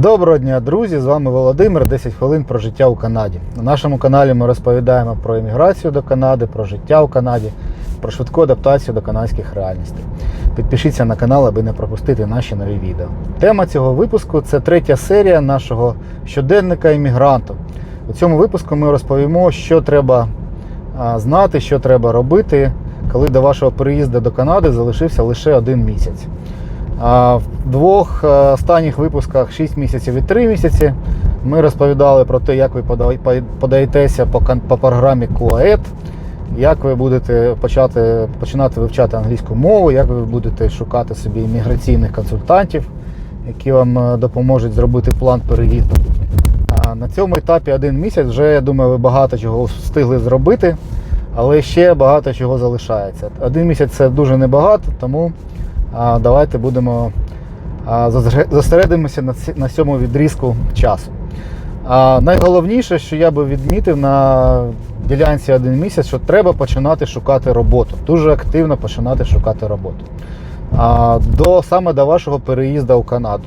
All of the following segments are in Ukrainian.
Доброго дня, друзі! З вами Володимир. 10 хвилин про життя у Канаді. На нашому каналі ми розповідаємо про імміграцію до Канади, про життя у Канаді, про швидку адаптацію до канадських реальностей. Підпишіться на канал, аби не пропустити наші нові відео. Тема цього випуску це третя серія нашого щоденника іммігранту. У цьому випуску ми розповімо, що треба знати, що треба робити, коли до вашого переїзду до Канади залишився лише один місяць. В двох е, останніх випусках 6 місяців і 3 місяці ми розповідали про те, як ви подаєтеся по, програмі QAED, як ви будете почати, починати вивчати англійську мову, як ви будете шукати собі імміграційних консультантів, які вам е, допоможуть зробити план переїзду. На цьому етапі один місяць вже, я думаю, ви багато чого встигли зробити, але ще багато чого залишається. Один місяць це дуже небагато, тому давайте будемо зосередимося на, цьому відрізку часу. Найголовніше, що я би відмітив на ділянці один місяць, що треба починати шукати роботу. Дуже активно починати шукати роботу. До, саме до вашого переїзду у Канаду.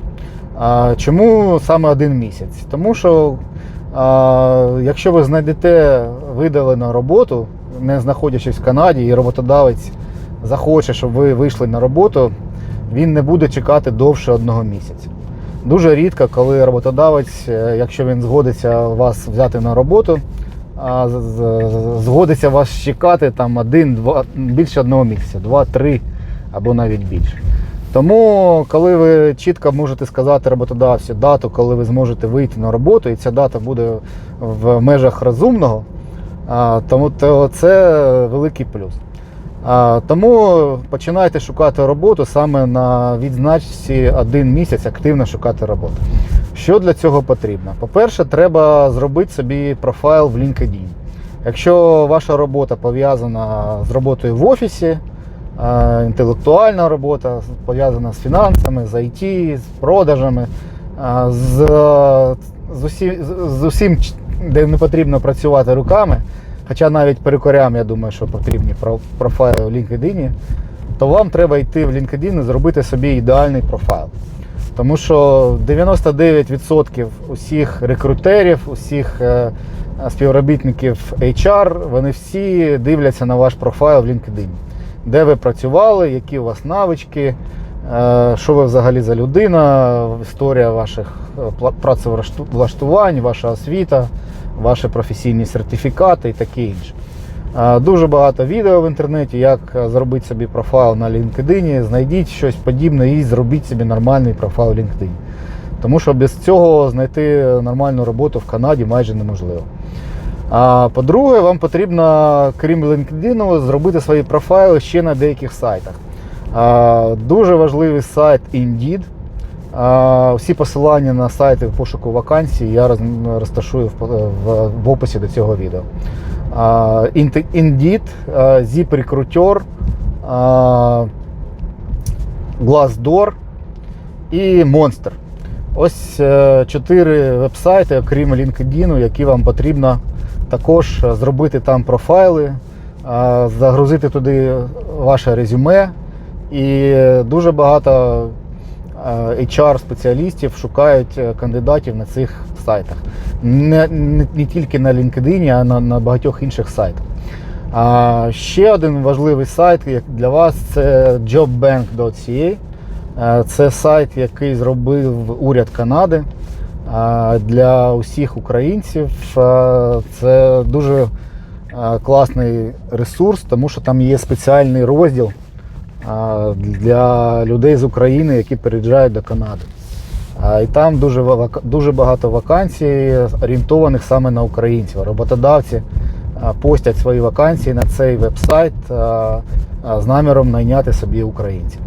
Чому саме один місяць? Тому що якщо ви знайдете видалену роботу, не знаходячись в Канаді, і роботодавець захоче, щоб ви вийшли на роботу, він не буде чекати довше одного місяця. Дуже рідко, коли роботодавець, е, якщо він згодиться вас взяти на роботу, згодиться вас чекати там один, два, більше одного місяця, два-три або навіть більше. Тому, коли ви чітко можете сказати роботодавцю дату, коли ви зможете вийти на роботу, і ця дата буде в межах розумного, тому то це великий плюс. Тому починайте шукати роботу саме на відзначці один місяць активно шукати роботу. Що для цього потрібно? По-перше, треба зробити собі профайл в LinkedIn. Якщо ваша робота пов'язана з роботою в офісі, інтелектуальна робота пов'язана з фінансами, з IT, з продажами, з, з, усі, з- з усім, де не потрібно працювати руками, хоча навіть перекорям, я думаю, що потрібні профайли в LinkedIn, то вам треба йти в LinkedIn і зробити собі ідеальний профайл. Тому що 99% усіх рекрутерів, усіх е, співробітників HR, вони всі дивляться на ваш профайл в LinkedIn. Де ви працювали, які у вас навички, е, що ви взагалі за людина, історія ваших е, працевлаштувань, ваша освіта, ваші професійні сертифікати і таке інше. Дуже багато відео в інтернеті, як зробити собі профайл на LinkedIn. Знайдіть щось подібне і зробіть собі нормальний профайл в LinkedIn. Тому що без цього знайти нормальну роботу в Канаді майже неможливо. А по-друге, вам потрібно, крім LinkedIn, зробити свої профайли ще на деяких сайтах. Дуже важливий сайт Indeed. Всі посилання на сайти пошуку вакансій я розташую в, описі до цього відео. Indeed, ZipRecruiter, Glassdoor і Monster. Ось е, чотири вебсайти, окрім LinkedIn, які вам потрібно також зробити там профайли, загрузити туди ваше резюме. І дуже багато HR-спеціалістів шукають е, кандидатів на цих сайтах. Не, не, не тільки на LinkedIn, а на, на багатьох інших сайтах. А ще один важливий сайт для вас це jobbank.ca. Е, Це сайт, який зробив уряд Канади е, для усіх українців. Е, Це дуже е, класний ресурс, тому що там є спеціальний розділ е, для людей з України, які переїжджають до Канади. І там дуже, дуже багато вакансій, орієнтованих саме на українців. Роботодавці постять свої вакансії на цей веб-сайт з наміром найняти собі українців.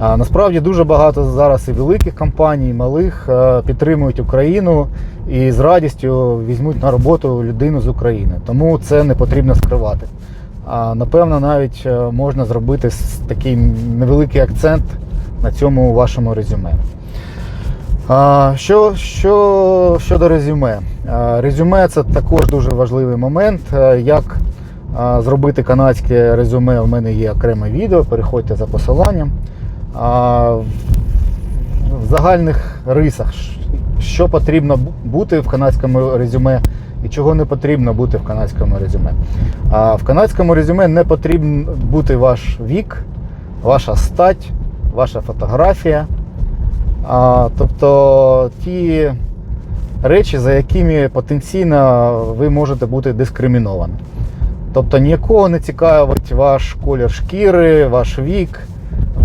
Насправді дуже багато зараз і великих компаній, і малих підтримують Україну і з радістю візьмуть на роботу людину з України. Тому це не потрібно скривати. Напевно, навіть е, можна зробити такий невеликий акцент на цьому вашому резюме. Що, що щодо резюме? Резюме це також дуже важливий момент. Е, Як зробити канадське резюме, у мене є окреме відео, переходьте за посиланням. В загальних рисах, що потрібно бути в канадському резюме і чого не потрібно бути в канадському резюме. А в канадському резюме не потрібен бути ваш вік, ваша стать, ваша фотографія. А, тобто ті речі, за якими потенційно ви можете бути дискриміновані. Тобто ніякого не цікавить ваш колір шкіри, ваш вік,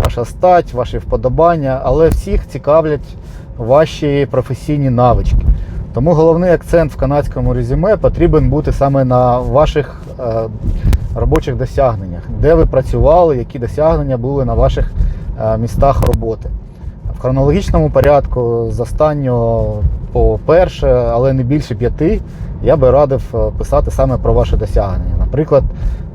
ваша стать, ваші вподобання, але всіх цікавлять ваші професійні навички. Тому головний акцент в канадському резюме потрібен бути саме на ваших е, робочих досягненнях, де ви працювали, які досягнення були на ваших е, містах роботи. В хронологічному порядку з останнього по перше, але не більше п'яти, я би радив е, писати саме про ваші досягнення. Наприклад,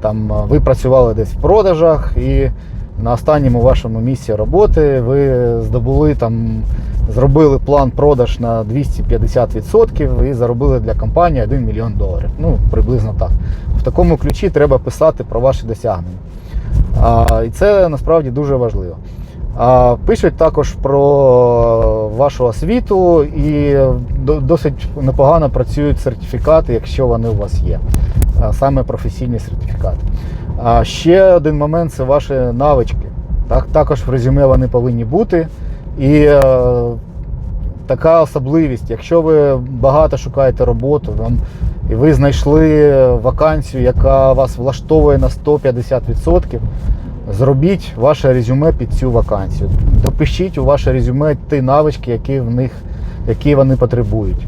там ви працювали десь в продажах і на останньому вашому місці роботи ви здобули там, зробили план продаж на 250% і заробили для компанії 1 мільйон доларів. Ну, приблизно так. В такому ключі треба писати про ваші досягнення. А, і це насправді дуже важливо. А, пишуть також про вашу освіту і досить непогано працюють сертифікати, якщо вони у вас є. Саме професійні сертифікати. А ще один момент це ваші навички. Так, також в резюме вони повинні бути. І е, така особливість, якщо ви багато шукаєте роботу, вам, і ви знайшли вакансію, яка вас влаштовує на 150%, зробіть ваше резюме під цю вакансію. Допишіть у ваше резюме ті навички, які в них, які вони потребують.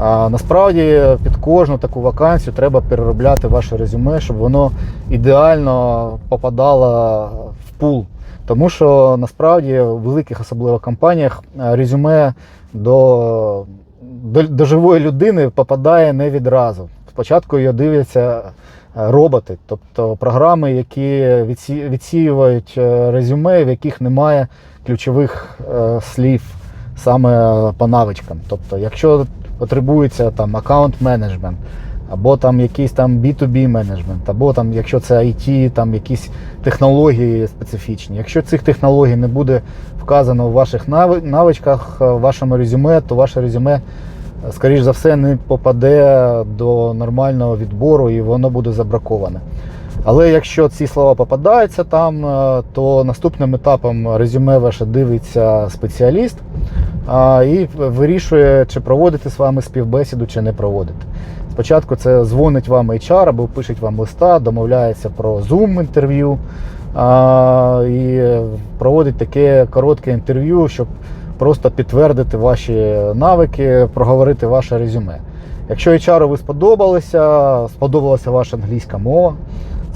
А насправді під кожну таку вакансію треба переробляти ваше резюме, щоб воно ідеально попадало в пул. Тому що насправді в великих особливо компаніях е, резюме до, до, до живої людини попадає не відразу. Спочатку його дивляться е, роботи, тобто програми, які відсіюють е, резюме, в яких немає ключових слів саме по навичкам. Тобто, якщо потребується там аккаунт менеджмент, або там якийсь там B2B менеджмент, або там, якщо це IT, там якісь технології специфічні. Якщо цих технологій не буде вказано в ваших навичках, е, в вашому резюме, то ваше резюме, е, скоріш за все, не попаде до нормального відбору і воно буде забраковане. Але якщо ці слова попадаються там, е, то наступним етапом резюме ваше дивиться спеціаліст і вирішує, чи проводити з вами співбесіду, чи не проводити. Спочатку це дзвонить вам HR або пишуть вам листа, домовляється про Zoom інтерв'ю і проводить таке коротке інтерв'ю, щоб просто підтвердити ваші навики, проговорити ваше резюме. Якщо HR ви сподобалося, сподобалася ваша англійська мова,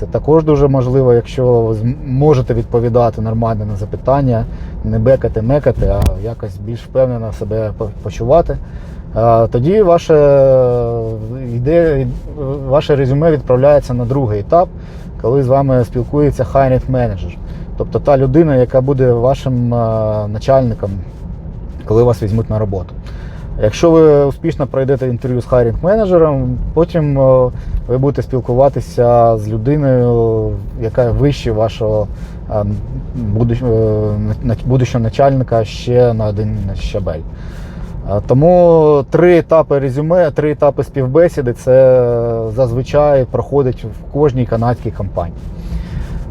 це також дуже можливо, якщо ви можете відповідати нормально на запитання, не бекати, мекати, а якось більш впевнено себе почувати. Тоді ваше, йде, ваше резюме відправляється на другий етап, коли з вами спілкується hiring manager. Тобто та людина, яка буде вашим начальником, коли вас візьмуть на роботу. Якщо ви успішно пройдете інтерв'ю з хайрінг менеджером, потім е, ви будете спілкуватися з людиною, яка вище вашого е, е, будущого начальника ще на один щабель. Тому три етапи резюме, три етапи співбесіди це зазвичай проходить в кожній канадській компанії.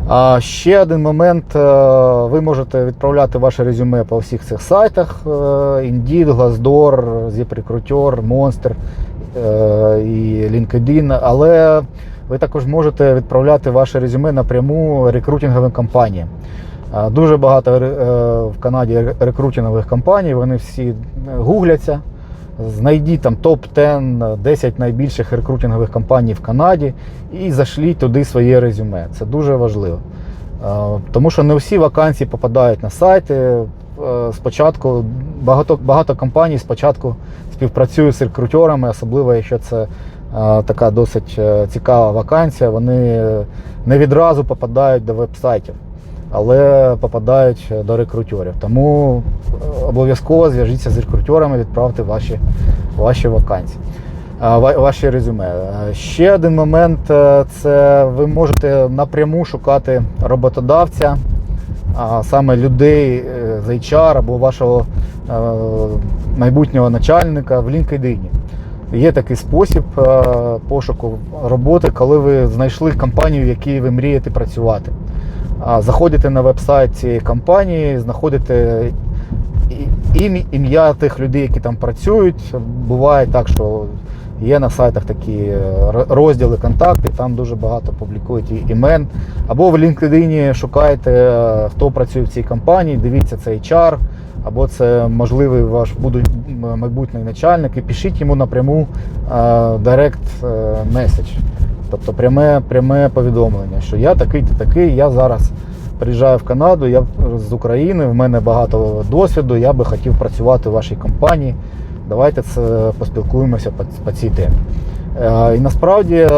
А ще один момент: е, ви можете відправляти ваше резюме по всіх цих сайтах: е, Indeed, Glassdoor, ZipRecruiter, Monster е, і LinkedIn, але ви також можете відправляти ваше резюме напряму рекрутинговим компаніям. Дуже багато в Канаді ре- рекрутингових компаній, вони всі гугляться. Знайдіть там топ-10, 10 найбільших рекрутингових компаній в Канаді і зашліть туди своє резюме. Це дуже важливо. Е, Тому що не всі вакансії попадають на сайти. Е, Спочатку багато, багато компаній спочатку співпрацюють з рекрутерами, особливо якщо це е, така досить цікава вакансія. Вони не відразу попадають до веб-сайтів, але попадають до рекрутерів. Тому е, обов'язково зв'яжіться з рекрутерами, відправте ваші, ваші вакансії. Ваші резюме. Е, Ще один момент е, це ви можете напряму шукати роботодавця, а саме людей е, з HR або вашого е, майбутнього начальника в LinkedIn. Є такий спосіб е, пошуку роботи, коли ви знайшли компанію, в якій ви мрієте працювати. Заходите на веб-сайт цієї компанії, знаходите ім'я тих людей, які там працюють. Буває так, що є на сайтах такі е, розділи контакти, там дуже багато публікують імен. Або в LinkedIn шукаєте, е, хто працює в цій компанії, дивіться це HR, або це можливий ваш майбутній начальник, і пишіть йому напряму е, директ меседж. Тобто пряме, пряме повідомлення, що я такий-то такий, я зараз приїжджаю в Канаду, я з України, в мене багато досвіду, я би хотів працювати в вашій компанії. Давайте це поспілкуємося по, по цій темі. Е, і насправді е,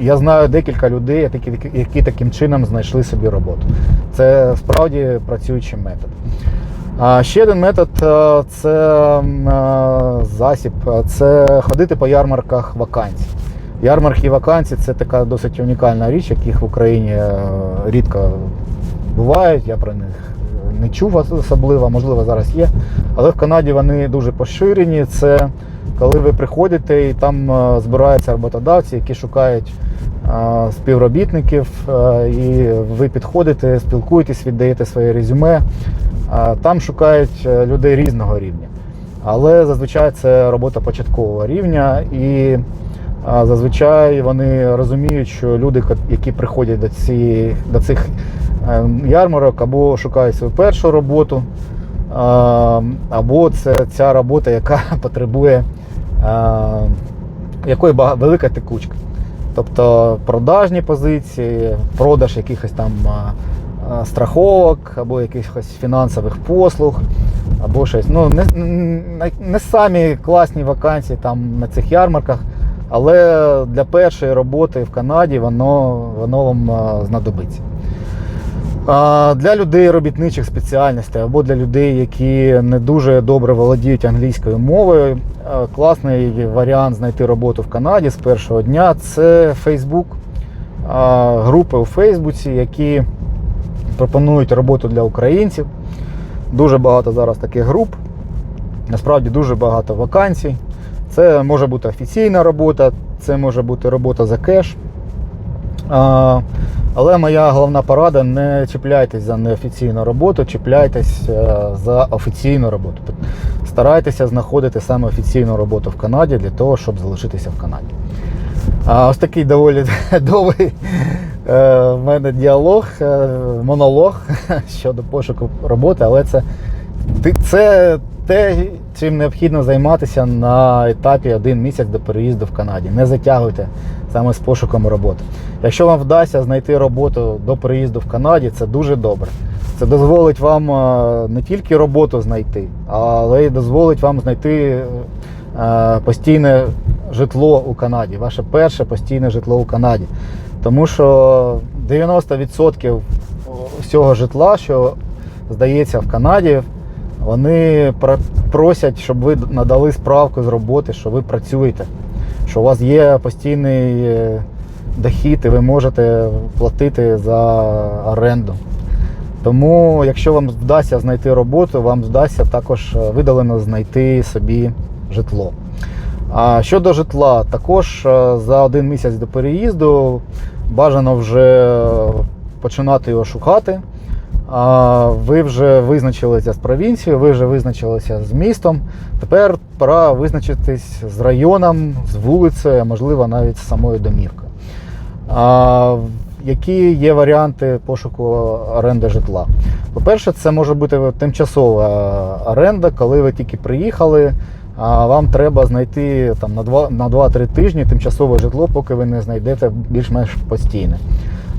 я знаю декілька людей, які, які таким чином знайшли собі роботу. Це справді працюючий метод. А ще один метод е, це е, засіб, е, це ходити по ярмарках вакансій. Ярмарки вакансій це така досить унікальна річ, яких в Україні е, рідко бувають. Я про них не чув особливо, можливо, зараз є. Але в Канаді вони дуже поширені. Це коли ви приходите і там е, збираються роботодавці, які шукають е, співробітників, і ви підходите, спілкуєтесь, віддаєте своє резюме. Там шукають людей різного рівня. Але зазвичай це робота початкового рівня, і зазвичай вони розуміють, що люди, які приходять до, цієї, до цих е, ярмарок, або шукають свою першу роботу, або це ця робота, яка потребує якої бага- велика текучка. Тобто продажні позиції, продаж якихось там а, а, страховок, або якихось фінансових послуг, або щось. Ну, не, не, не самі класні вакансії там на цих ярмарках, але для першої роботи в Канаді воно, воно вам знадобиться. Для людей робітничих спеціальностей або для людей, які не дуже добре володіють англійською мовою, класний варіант знайти роботу в Канаді з першого дня це Facebook, групи у Фейсбуці, які пропонують роботу для українців. Дуже багато зараз таких груп. Насправді дуже багато вакансій. Це може бути офіційна робота, це може бути робота за кеш. А, але моя головна порада не чіпляйтесь за неофіційну роботу, чіпляйтесь е, за офіційну роботу. Старайтеся знаходити саме офіційну роботу в Канаді для того, щоб залишитися в Канаді. А ось такий доволі довгий е, в мене діалог, е, монолог щодо пошуку роботи, але це, це те, чим необхідно займатися на етапі один місяць до переїзду в Канаді. Не затягуйте саме з пошуком роботи. Якщо вам вдасться знайти роботу до переїзду в Канаді, це дуже добре. Це дозволить вам е, не тільки роботу знайти, але й дозволить вам знайти е, постійне житло у Канаді, ваше перше постійне житло у Канаді. Тому що 90% всього житла, що здається в Канаді, вони просять, щоб ви надали справку з роботи, що ви працюєте, що у вас є постійний е, дохід і ви можете платити за оренду. Тому, якщо вам вдасться знайти роботу, вам вдасться також е, видалено знайти собі житло. А щодо житла, також е, за один місяць до переїзду бажано вже починати його шукати. А Ви вже визначилися з провінцією, ви вже визначилися з містом. Тепер пора визначитись з районом, з вулицею, можливо навіть з самою домівкою. А, які є варіанти пошуку оренди житла? По-перше, це може бути тимчасова оренда, коли ви тільки приїхали, а вам треба знайти там, на 2 на 2-3 тижні тимчасове житло, поки ви не знайдете більш-менш постійне.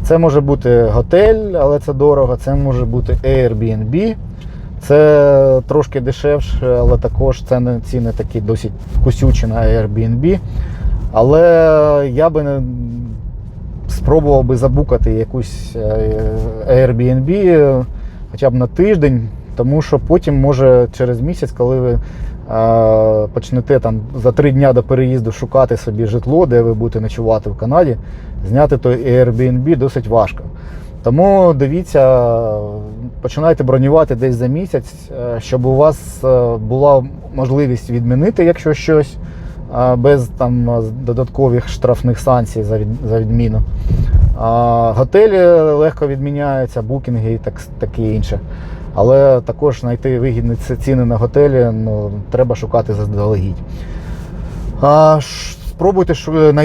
Це може бути готель, але це дорого, це може бути Airbnb. Це трошки дешевше, але також ціни, ціни такі досить кусючі на Airbnb. Але я би не спробував би забукати якусь е, Airbnb е, хоча б на тиждень, тому що потім може через місяць, коли ви почнете там за три дня до переїзду шукати собі житло, де ви будете ночувати в Канаді, зняти той Airbnb досить важко. Тому дивіться, починайте бронювати десь за місяць, е, щоб у вас е, була можливість відмінити, якщо щось, е, без там додаткових штрафних санкцій за, від, за відміну. Готелі легко відміняються, букінги і так, таке інше. Але також знайти вигідні ціни на готелі ну, треба шукати заздалегідь. А, спробуйте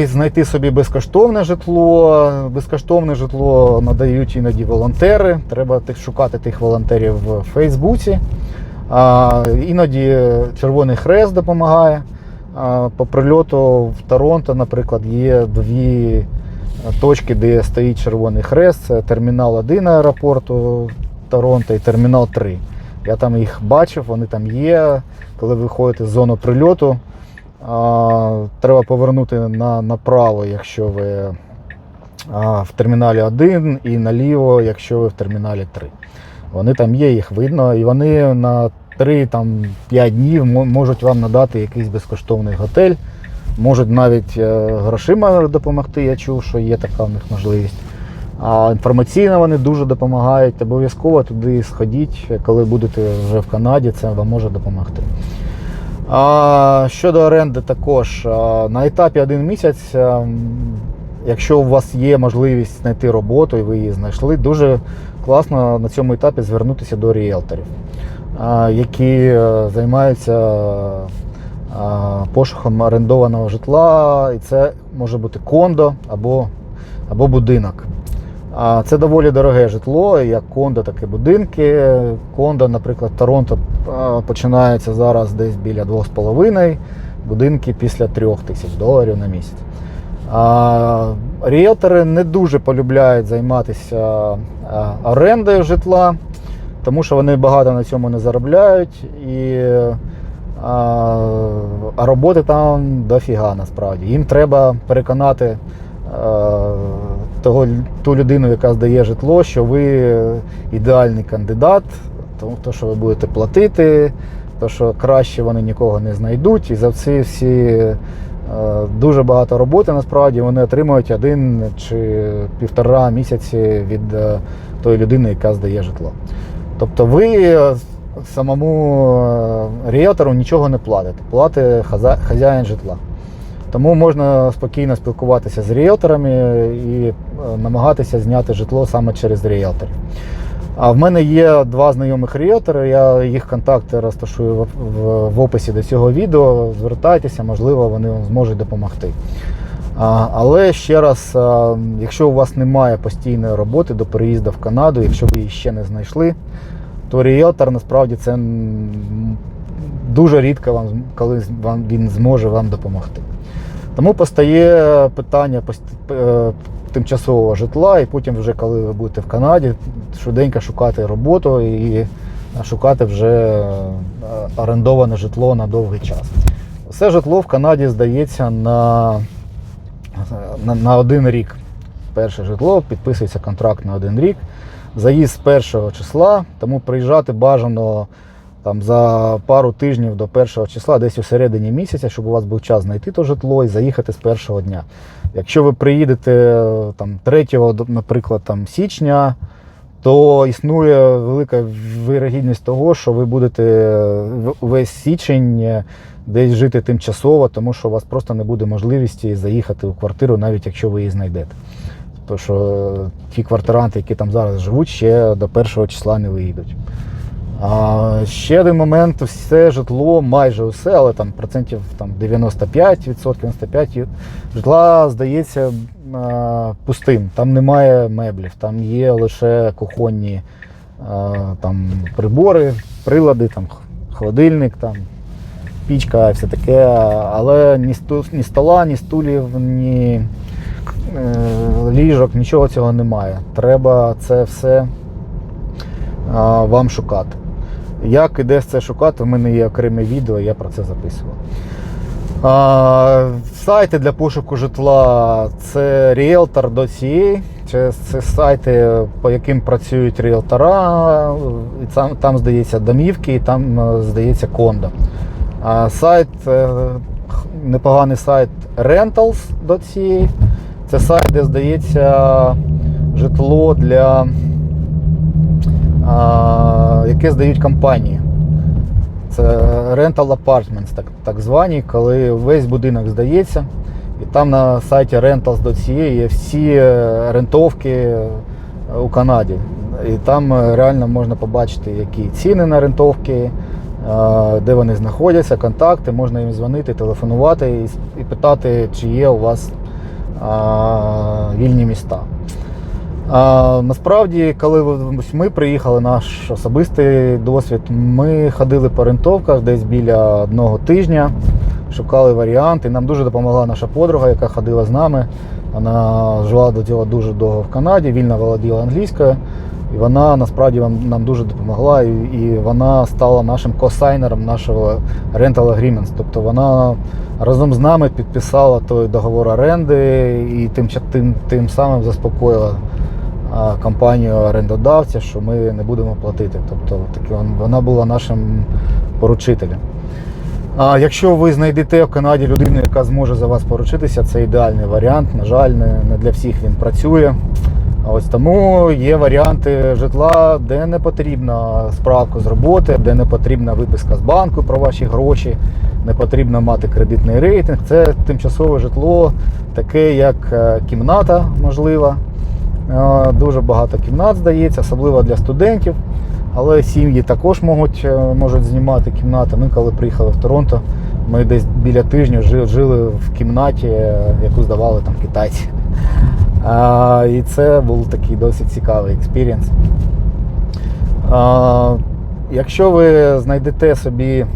знайти собі безкоштовне житло. Безкоштовне житло надають іноді волонтери. Треба шукати тих волонтерів в Фейсбуці. А, іноді Червоний Хрест допомагає. А, по прильоту в Торонто, наприклад, є дві точки, де стоїть Червоний Хрест. Це термінал 1 аеропорту Торонто і термінал 3. Я там їх бачив, вони там є. Коли ви виходите з зони прильоту, а, треба повернути на, направо, якщо ви а, в терміналі 1 і наліво, якщо ви в терміналі 3. Вони там є, їх видно, і вони на 3-5 днів можуть вам надати якийсь безкоштовний готель. Можуть навіть е, грошима допомогти. Я чув, що є така в них можливість. А інформаційно вони дуже допомагають. Обов'язково туди сходіть, коли будете вже в Канаді, це вам може допомогти. А, щодо оренди, також на етапі один місяць, якщо у вас є можливість знайти роботу і ви її знайшли, дуже класно на цьому етапі звернутися до ріелторів, які е, займаються пошуком орендованого житла, і це може бути кондо або, або будинок. А Це доволі дороге житло, як кондо, так і будинки. Кондо, наприклад, Торонто а, починається зараз десь біля 2,5, будинки після 3 тисяч доларів на місяць. А, Ріелтори не дуже полюбляють займатися орендою житла, тому що вони багато на цьому не заробляють. І а, а роботи там дофіга насправді. Їм треба переконати е, того, ту людину, яка здає житло, що ви ідеальний кандидат, тому то, що ви будете платити, то, що краще вони нікого не знайдуть. І за ці всі е, дуже багато роботи насправді вони отримують один чи півтора місяці від е, тої людини, яка здає житло. Тобто ви е, самому ріелтору нічого не платите, платить хазяїн житла. Тому можна спокійно спілкуватися з ріелторами і е, намагатися зняти житло саме через ріелторів. А в мене є два знайомих ріелтори, я їх контакти розташую в, в, в описі до цього відео. Звертайтеся, можливо, вони вам зможуть допомогти. А, але ще раз, а, якщо у вас немає постійної роботи до переїзду в Канаду, якщо ви її ще не знайшли, то ріелтор насправді це дуже рідко вам, коли він зможе вам допомогти. Тому постає питання е, тимчасового житла, і потім, вже коли ви будете в Канаді, швиденько шукати роботу і шукати вже е, орендоване житло на довгий час. Все житло в Канаді здається на, на, на один рік. Перше житло, підписується контракт на один рік. Заїзд з першого числа, тому приїжджати бажано там, за пару тижнів до першого числа, десь у середині місяця, щоб у вас був час знайти то житло і заїхати з першого дня. Якщо ви приїдете е, там, 3, наприклад, там, січня, то існує велика вирогідність того, що ви будете весь січень е, десь жити тимчасово, тому що у вас просто не буде можливості заїхати у квартиру, навіть якщо ви її знайдете. Тому що е, ті квартиранти, які там зараз живуть, ще до першого числа не виїдуть. А ще один момент, все житло, майже усе, але там процентів там, 95%, 95% житла здається пустим. Там немає меблів, там є лише кухонні там, прибори, прилади, там, холодильник, там, пічка і все таке. Але ні, сту, ні стола, ні стулів, ні е, ліжок, нічого цього немає. Треба це все вам шукати. Як і де це шукати, в мене є окреме відео, я про це записував. А, сайти для пошуку житла це realtor.ca. Це, це сайти, по яким працюють ріелтора. Там, там здається домівки, і там е, здається кондо. А сайт, е, непоганий сайт rentals.ca. Це сайт, де здається житло для а, яке здають компанії. Це rental apartments, так, так звані, коли весь будинок здається. І там на сайті rentals.ca є всі е, рентовки е, у Канаді. І там е, реально можна побачити, які ціни на рентовки, де вони знаходяться, контакти, можна їм дзвонити, телефонувати і, питати, чи є у вас вільні міста. А, насправді, коли ми приїхали, наш особистий досвід, ми ходили по рентовках десь біля одного тижня, шукали варіанти. Нам дуже допомогла наша подруга, яка ходила з нами. Вона жила до цього дуже довго в Канаді, вільно володіла англійською. І вона насправді нам дуже допомогла, і, і вона стала нашим косайнером нашого rental agreements. Тобто вона разом з нами підписала той договор оренди і тим, тим, тим самим заспокоїла компанію орендодавця, що ми не будемо платити. Тобто таки вона була нашим поручителем. А якщо ви знайдете в Канаді людину, яка зможе за вас поручитися, це ідеальний варіант. На жаль, не, для всіх він працює. Ось тому є варіанти житла, де не потрібна справка з роботи, де не потрібна виписка з банку про ваші гроші, не потрібно мати кредитний рейтинг. Це тимчасове житло, таке як е, кімната, можлива. Е, Дуже багато кімнат здається, особливо для студентів. Але сім'ї також можуть, е, можуть знімати кімнати. Ми коли приїхали в Торонто, ми десь біля тижня жили в кімнаті, е, яку здавали там китайці. А, і це був такий досить цікавий експірієнс. Якщо ви знайдете собі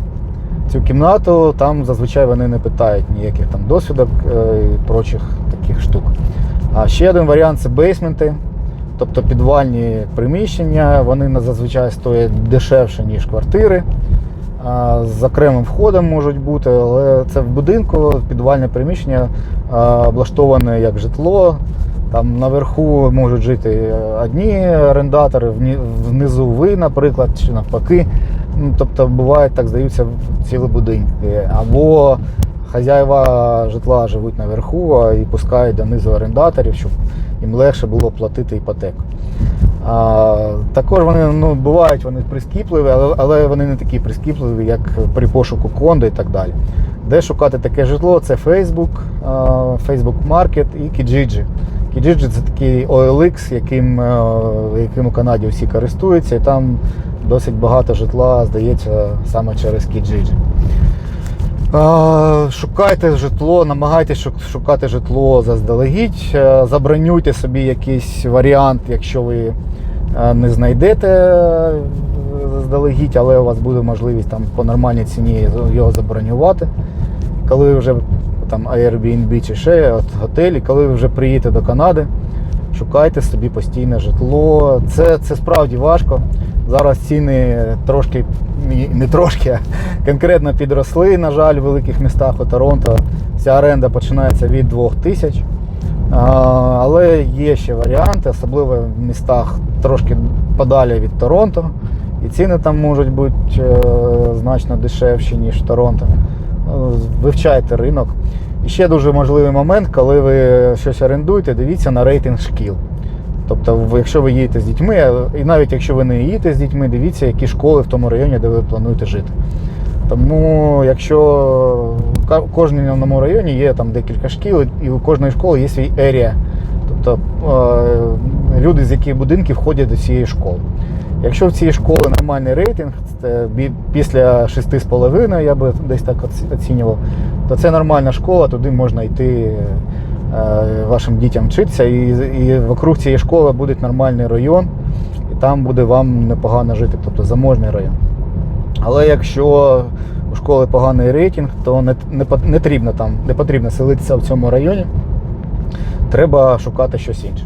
цю кімнату, там зазвичай вони не питають ніяких там досвідок і прочих таких штук. А ще один варіант це бейсменти, тобто підвальні приміщення. Вони зазвичай стоять дешевше, ніж квартири. З окремим входом можуть бути, але це в будинку підвальне приміщення облаштоване як житло. Там наверху можуть жити одні орендатори, внизу ви, наприклад, чи навпаки. Ну, тобто буває так, здаються цілі будинки. Або хазяїва житла живуть наверху і пускають донизу орендаторів, щоб їм легше було платити іпотеку. А, також вони ну, бувають вони прискіпливі, але, але вони не такі прискіпливі, як при пошуку кондо і так далі. Де шукати таке житло? Це Facebook, Facebook Market і Kijiji. Kijiji це такий OLX, яким, е, яким у Канаді всі користуються, і там досить багато житла здається саме через Kijiji. Шукайте житло, намагайтеся шукати житло заздалегідь, Е, забронюйте собі якийсь варіант, якщо ви е, не знайдете е, заздалегідь, але у вас буде можливість там по нормальній ціні його забронювати. Коли ви вже там Airbnb чи ще от готелі, коли ви вже приїдете до Канади, шукайте собі постійне житло. Це, це справді важко. Зараз ціни трошки, не трошки, а конкретно підросли, на жаль, в великих містах у Торонто. Ця оренда починається від 2000. А, Але є ще варіанти, особливо в містах трошки подалі від Торонто. І ціни там можуть бути е, значно дешевші, ніж в Торонто. Ну, Вивчайте ринок. Ще дуже важливий момент, коли ви щось орендуєте, дивіться на рейтинг шкіл. Тобто, якщо ви їдете з дітьми, і навіть якщо ви не їдете з дітьми, дивіться, які школи в тому районі, де ви плануєте жити. Тому якщо в кожному районі є там декілька шкіл, і у кожної школи є свій ерія. Тобто люди з яких будинків входять до цієї школи. Якщо в цій школі нормальний рейтинг, це після 6,5 я би десь так оцінював, то це нормальна школа, туди можна йти е, вашим дітям вчитися, і, і вокруг цієї школи буде нормальний район, і там буде вам непогано жити, тобто заможний район. Але якщо у школи поганий рейтинг, то не, не, не, потрібно там, не потрібно селитися в цьому районі. Треба шукати щось інше.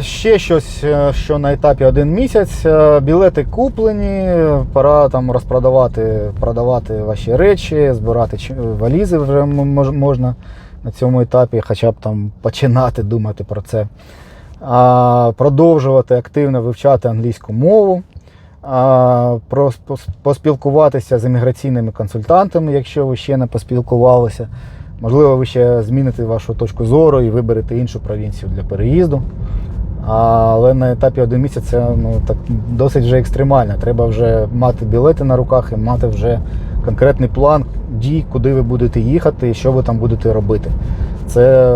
Ще щось, е, що на етапі один місяць. Е, Білети куплені, пора там розпродавати, продавати ваші речі, збирати валізи вже можна на цьому етапі, хоча б там починати думати про це. Продовжувати активно вивчати англійську мову. Поспілкуватися з імміграційними консультантами, якщо ви ще не поспілкувалися. Можливо, ви ще зміните вашу точку зору і виберете іншу провінцію для переїзду. Але на етапі один місяць це ну, так, досить вже екстремально. Треба вже мати білети на руках і мати вже конкретний план дій, куди ви будете їхати і що ви там будете робити. Це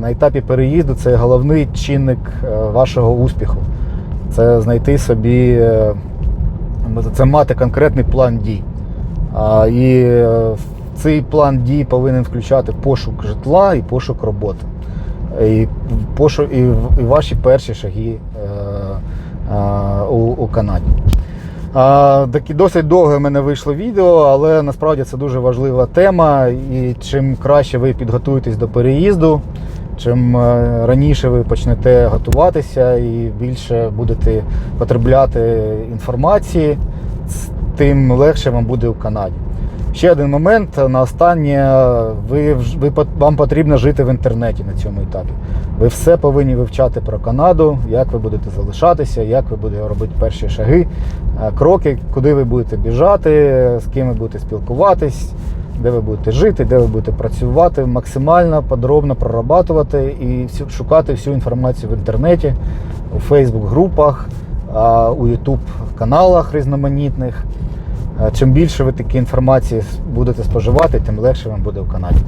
на етапі переїзду це головний чинник е, вашого успіху. Це знайти собі, е, це мати конкретний план дій. І е, цей план дій повинен включати пошук житла і пошук роботи. І, пошук, і, і ваші перші шаги е, е, у, у Канаді. А, такі досить довге в мене вийшло відео, але насправді це дуже важлива тема. І чим краще ви підготуєтесь до переїзду, чим е, раніше ви почнете готуватися і більше будете потребляти інформації, тим легше вам буде у Канаді. Ще один момент на останнє. Ви, ви, вам потрібно жити в інтернеті на цьому етапі. Ви все повинні вивчати про Канаду, як ви будете залишатися, як ви будете робити перші шаги, е, кроки, куди ви будете біжати, з ким ви будете спілкуватись, де ви будете жити, де ви будете працювати, максимально подробно прорабатувати і шукати всю інформацію в інтернеті, у Фейсбук-групах, у YouTube каналах різноманітних. Е, Чим більше ви такі інформації будете споживати, тим легше вам буде в Канаді.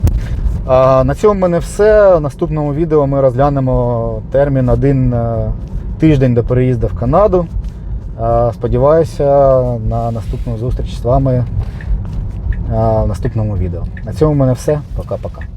На цьому в мене все. В наступному відео ми розглянемо термін один е, тиждень до переїзду в Канаду. Е, Сподіваюся на наступну зустріч з вами в наступному відео. На цьому в мене все. Пока-пока.